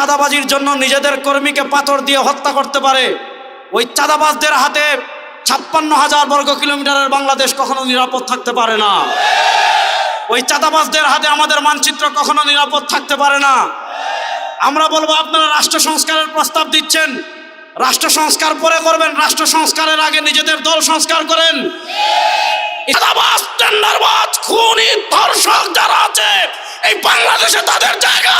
চাঁদাবাজির জন্য নিজেদের কর্মীকে পাথর দিয়ে হত্যা করতে পারে। ওই চাঁদাবাজদের হাতে ছাপ্পান্ন হাজার বর্গ কিলোমিটারের বাংলাদেশ কখনো নিরাপদ থাকতে পারে না। ওই চাঁদাবাজদের হাতে আমাদের মানচিত্র কখনো নিরাপদ থাকতে পারে না। আমরা বলব, আপনারা রাষ্ট্র সংস্কারের প্রস্তাব দিচ্ছেন। রাষ্ট্র সংস্কার পরে করবেন, রাষ্ট্র সংস্কারের আগে নিজেদের দল সংস্কার করেন। খুনি, ধর্ষক যারা আছে, এই বাংলাদেশে তাদের জায়গা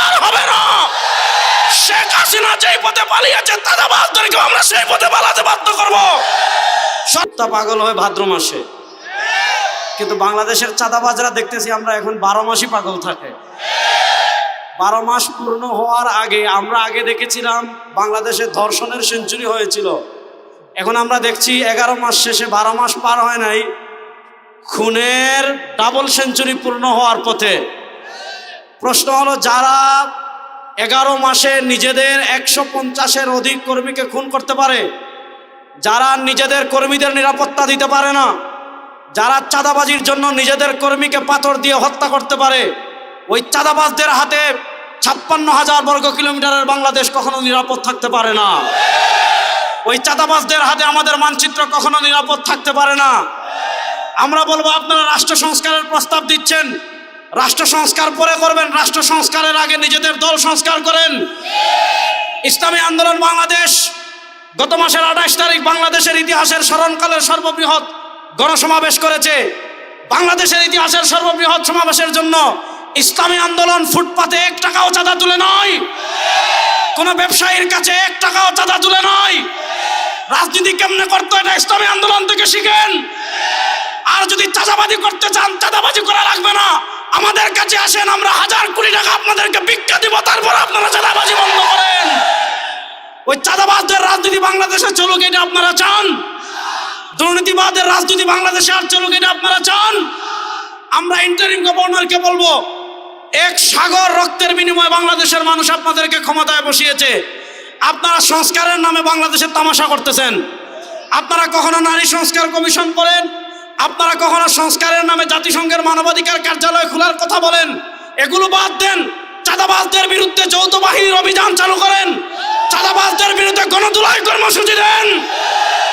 শেখ হাসিনা যেই পথে পালিয়েছে চাঁদাবাজদেরকে আমরা সেই পথে পালাতে বাধ্য করব। সত্তা পাগল হয় ভাদ্র মাসে। কিন্তু বাংলাদেশের চাঁদাবাজরা দেখতেছি আমরা এখন বারো মাসই পাগল থাকে। বারো মাস পূর্ণ হওয়ার আগে আমরা আগে দেখেছিলাম বাংলাদেশে ধর্ষণের সেঞ্চুরি হয়েছিল। এখন আমরা দেখছি এগারো মাস শেষে বারো মাস পার হয় নাই। খুনের ডাবল সেঞ্চুরি পূর্ণ হওয়ার পথে। প্রশ্ন হলো, যারা এগারো মাসে নিজেদের একশো পঞ্চাশের অধিক কর্মীকে খুন করতে পারে। যারা নিজেদের কর্মীদের নিরাপত্তা দিতে পারে না, যারা চাঁদাবাজির জন্য নিজেদের কর্মীকে পাথর দিয়ে হত্যা করতে পারে, ওই চাঁদাবাজদের হাতে ছাপ্পান্ন হাজার বর্গ কিলোমিটারের বাংলাদেশ কখনো নিরাপদ থাকতে পারে না। ওই চাঁদাবাজদের হাতে আমাদের মানচিত্র কখনো নিরাপদ থাকতে পারে না। আমরা বলব, আপনারা রাষ্ট্র সংস্কারের প্রস্তাব দিচ্ছেন। রাষ্ট্র সংস্কার পরে করবেন, রাষ্ট্র সংস্কারের আগে নিজেদের দল সংস্কার করেন। ইসলামী আন্দোলন বাংলাদেশ, গত মাসের আঠাশ তারিখ বাংলাদেশের ইতিহাসের স্মরণকালের সর্ববৃহৎ গণসমাবেশ করেছে। বাংলাদেশের ইতিহাসের সর্ববৃহৎ সমাবেশের জন্য ইসলামী আন্দোলন ফুটপাতে এক টাকাও চাঁদা তুলে নয়। কোনো ব্যবসায়ীর কাছে এক টাকাও চাঁদা তুলে নয়। রাজনীতি কেমনে করতো এটা ইসলামী আন্দোলন থেকে শিখেন। আর যদি চাঁদাবাজি করতে চান, চাঁদাবাজি করা লাগবে না আমাদের কাছে আসেন, আমরা হাজার কোটি টাকা আপনাদেরকে ভিক্ষা দিব, তারপর আপনারা চাঁদাবাজি বন্ধ করেন। ওই চাঁদাবাজদের রাজনীতি বাংলাদেশে চলুক, এটা আপনারা চান? দুর্নীতিবাদের রাজনীতি বাংলাদেশে আর চলুক, এটা আপনারা চান? আমরা ইন্টারিম গভর্নরকে বলব, এক সাগর রক্তের বিনিময়ে বাংলাদেশের মানুষ আপনাদেরকে ক্ষমতায় বসিয়েছে। আপনারা সংস্কারের নামে বাংলাদেশের তামাশা করতেছেন। আপনারা কখনো নারী সংস্কার কমিশন করেন? আপনারা কখনো সংস্কারের নামে জাতিসংঘের মানবাধিকার কার্যালয় খোলার কথা বলেন? এগুলো বাদ দেন। চাঁদাবাজদের বিরুদ্ধে যৌথ বাহিনীর অভিযান চালু করেন। চাঁদাবাজদের বিরুদ্ধে গণতুলাই কর্মসূচি দেন।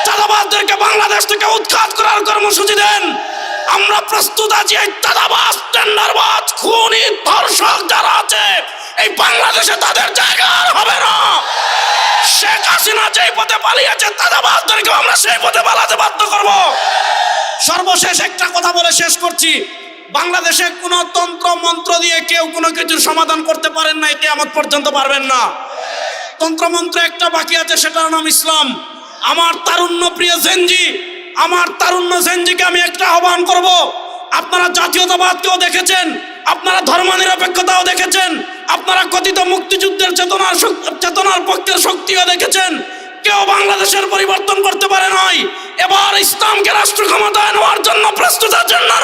চাঁদাবাজদেরকে বাংলাদেশ থেকে উৎখাত করার কর্মসূচি দেন। আমরা প্রস্তুত আছি এই চাঁদাবাজ, টেন্ডারবাজ, খুনি, ধর্ষক যারা আছে, এই বাংলাদেশে তাদের জায়গা আর হবে না। শেখ হাসিনা যেই পথে পালিয়েছে চাঁদাবাজদেরকে আমরা সেই পথে পালাতে বাধ্য করব। সর্বশেষ একটা কথা বলে শেষ করছি। বাংলাদেশে কোনো তন্ত্র, মন্ত্র দিয়ে কেউ কোনো কিছুর সমাধান করতে পারেন না এটি আমার পর্যন্ত পারবেন না। তন্ত্রমন্ত্র একটা বাকি আছে, সেটার নাম ইসলাম। আমার তারুণ্য প্রিয় জেনজি, আমার তারুণ্য জেনজিকে আমি একটা আহ্বান করব। আপনারা জাতীয়তাবাদকেও দেখেছেন, আপনারা ধর্মনিরপেক্ষতাও দেখেছেন, আপনারা কথিত মুক্তিযুদ্ধের চেতনার চেতনার পক্ষের শক্তিও দেখেছেন। কেউ বাংলাদেশের পরিবর্তন করতে পারে নাই। এবার ইসলামকে রাষ্ট্র ক্ষমতায় নেওয়ার জন্য প্রস্তুত আছেন না